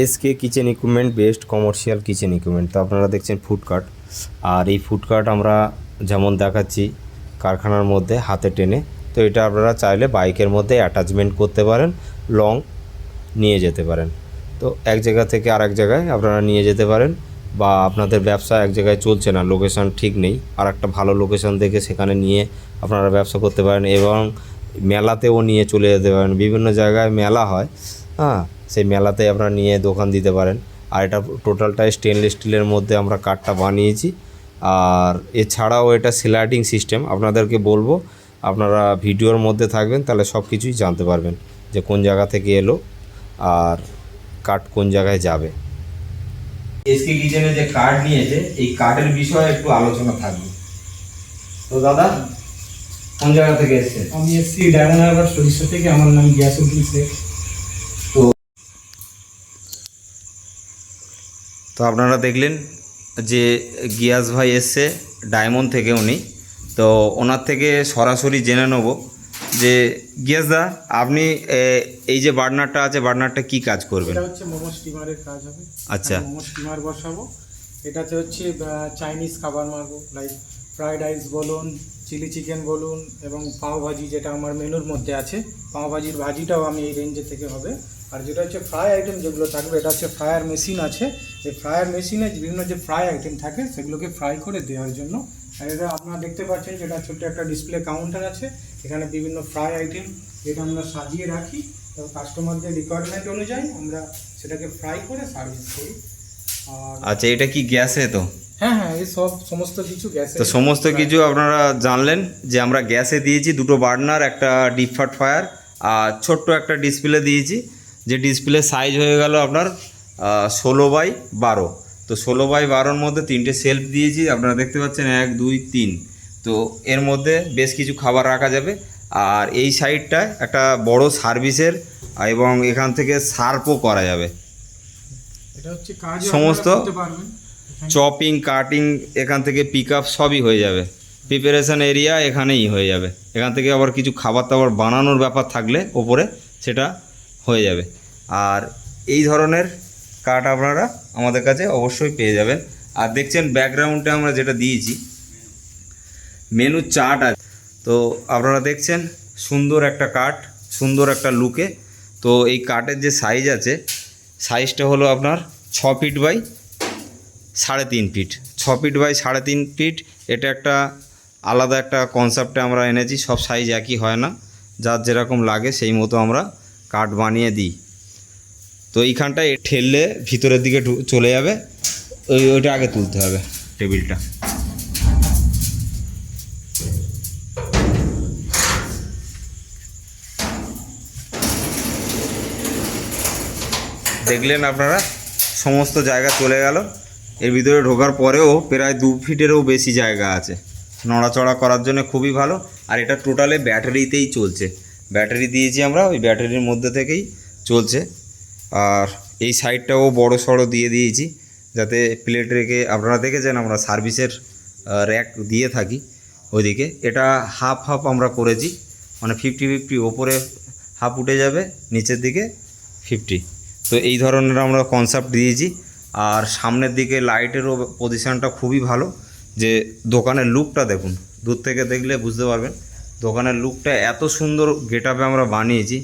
SK kitchen equipment best commercial kitchen equipment তো আপনারা দেখছেন ফুডকার্ট আর এই ফুডকার্ট আমরা যেমন দেখাচ্ছি, কারখানার মধ্যে হাতে টেনে, তো এটা আপনারা চাইলে বাইকের মধ্যে অ্যাটাচমেন্ট করতে পারেন লং নিয়ে যেতে পারেন। তো এক জায়গা থেকে আরেক জায়গায় আপনারা নিয়ে যেতে পারেন, বা আপনাদের ব্যবসা এক জায়গায় চলছে না লোকেশন ঠিক নেই। আর একটা ভালো লোকেশন দেখে সেখানে নিয়ে আপনারা ব্যবসা করতে পারেন, এবং মেলাতেও নিয়ে চলে যেতে পারেন। বিভিন্ন জায়গায় মেলা হয় হ্যাঁ। সেই মেলাতে আপনারা নিয়ে দোকান দিতে পারেন। আর এটা টোটালটাই স্টেনলেস স্টিলের মধ্যে আমরা কাঠটা বানিয়েছি। আর এছাড়াও এটা স্লাইডিং সিস্টেম আপনাদেরকে বলব আপনারা ভিডিওর মধ্যে থাকবেন তাহলে সব কিছুই জানতে পারবেন যে কোন জায়গা থেকে এলো আর কাঠ কোন জায়গায় যাবে। এসকে কিচেনে যে কার্ড নিয়েছে এই কাঠের বিষয়ে একটু আলোচনা থাকবে। তো দাদা কোন জায়গা থেকে এসছে আমি এসছি ডায়মন্ড হারবার সরিষা থেকে আমার নাম গিয়াসুদ্দিন শেখ। তো আপনারা দেখলেন যে গিয়াস ভাই এসছে ডায়মন্ড থেকে উনি। তো ওনার থেকে সরাসরি জেনে নেব যে গিয়াস দা আপনি এই যে বার্নারটা আছে বার্নারটা কি কাজ করবেন? এটা হচ্ছে মোমো স্টিমারের কাজ হবে। আচ্ছা। মোমো স্টিমার বসাবো। এটাতে হচ্ছে চাইনিজ খাবার মারবো লাইক ফ্রাইড রাইস বলুন চিলি চিকেন বলুন এবং পাও ভাজি যেটা আমার মেনুর মধ্যে আছে পাও ভাজির ভাজিটাও আমি এই রেঞ্জে থেকে হবে। আর যেটা হচ্ছে ফ্রাই আইটেম যেগুলো থাকবে এটা হচ্ছে ফ্রায়ার মেশিন আছে। এই ফ্রায়ার মেশিনে বিভিন্ন যে ফ্রাই আইটেম থাকে সেগুলোকে ফ্রাই করে দেওয়ার জন্য। আর এটা আপনারা দেখতে পাচ্ছেন যেটা ছোট্ট একটা ডিসপ্লে কাউন্টার আছে। এখানে বিভিন্ন ফ্রাই আইটেম যেটা আমরা সাজিয়ে রাখি। তো কাস্টমারদের রিকোয়ারমেন্ট অনুযায়ী আমরা সেটাকে ফ্রাই করে সার্ভিস করি। আর আচ্ছা এটা কি গ্যাসে তো? হ্যাঁ হ্যাঁ এই সব সমস্ত কিছু গ্যাসে। তো সমস্ত কিছু আপনারা জানলেন যে আমরা গ্যাসে দিয়েছি দুটো বার্নার একটা ডিপ ফাট ফায়ার আর ছোট্ট একটা ডিসপ্লে দিয়েছি। যে ডিসপ্লে সাইজ হয়ে গেল আপনার ষোলো বাই বারো। তো ষোলো বাই বারোর মধ্যে তিনটে সেলফ দিয়েছি আপনারা দেখতে পাচ্ছেন এক দুই তিন। তো এর মধ্যে বেশ কিছু খাবার রাখা যাবে। আর এই সাইডটায় একটা বড় সার্ভিসের এবং এখান থেকে সার্পও করা যাবে। সমস্ত- চপিং কাটিং এখান থেকে পিক আপ সবই হয়ে যাবে। প্রিপারেশন এরিয়া এখানেই হয়ে যাবে। এখান থেকে আবার কিছু খাবার দাবার বানানোর ব্যাপার থাকলে ওপরে সেটা হয়ে যাবে। আর এই ধরনের কাঠ আপনারা আমাদের কাছে অবশ্যই পেয়ে যাবেন। আর দেখছেন ব্যাকগ্রাউন্ডে আমরা যেটা দিয়েছি মেনু চার্ট আছে। তো আপনারা দেখছেন সুন্দর একটা কাঠ সুন্দর একটা লুকে তো এই কাঠের যে সাইজ আছে সাইজটা হলো আপনার ছ ফিট বাই সাড়ে তিন ফিট ছ ফিট বাই সাড়ে তিন ফিট এটা একটা আলাদা একটা কনসেপ্টে আমরা এনেছি, সব সাইজ একই হয় না। যার যেরকম লাগে সেই মতো আমরা কাঠ বানিয়ে দিই। তো এইখানটায় ঠেললে ভিতরের দিকে চলে যাবে। ওই ওইটা আগে তুলতে হবে টেবিলটা। দেখলেন আপনারা? সমস্ত জায়গা চলে গেল। এর ভিতরে ঢোকার পরেও প্রায় দু ফিটেরও বেশি জায়গা আছে। নড়াচড়া করার জন্য খুবই ভালো। আর এটা টোটালে ব্যাটারিতেই চলছে। ব্যাটারি দিয়েছি আমরা, ওই ব্যাটারির মধ্যে থেকেই চলছে। আর এই সাইডটাও বড় সড়ো দিয়ে দিয়েছি, যাতে প্লেট রেখে আপনারা দেখেছেন আমরা সার্ভিসের র্যাক দিয়ে থাকি ওইদিকে। এটা হাফ হাফ আমরা করেছি মানে ফিফটি ফিফটি ওপরে হাফ উঠে যাবে, নিচের দিকে ফিফটি তো এই ধরনের আমরা কনসেপ্ট দিয়েছি, আর সামনের দিকে লাইটেরও পজিশানটা খুবই ভালো, যে দোকানের লুকটা দেখুন, দূর থেকে দেখলে বুঝতে পারবেন। দোকানের লুকটা এত সুন্দর গেট আমরা বানিয়েছি।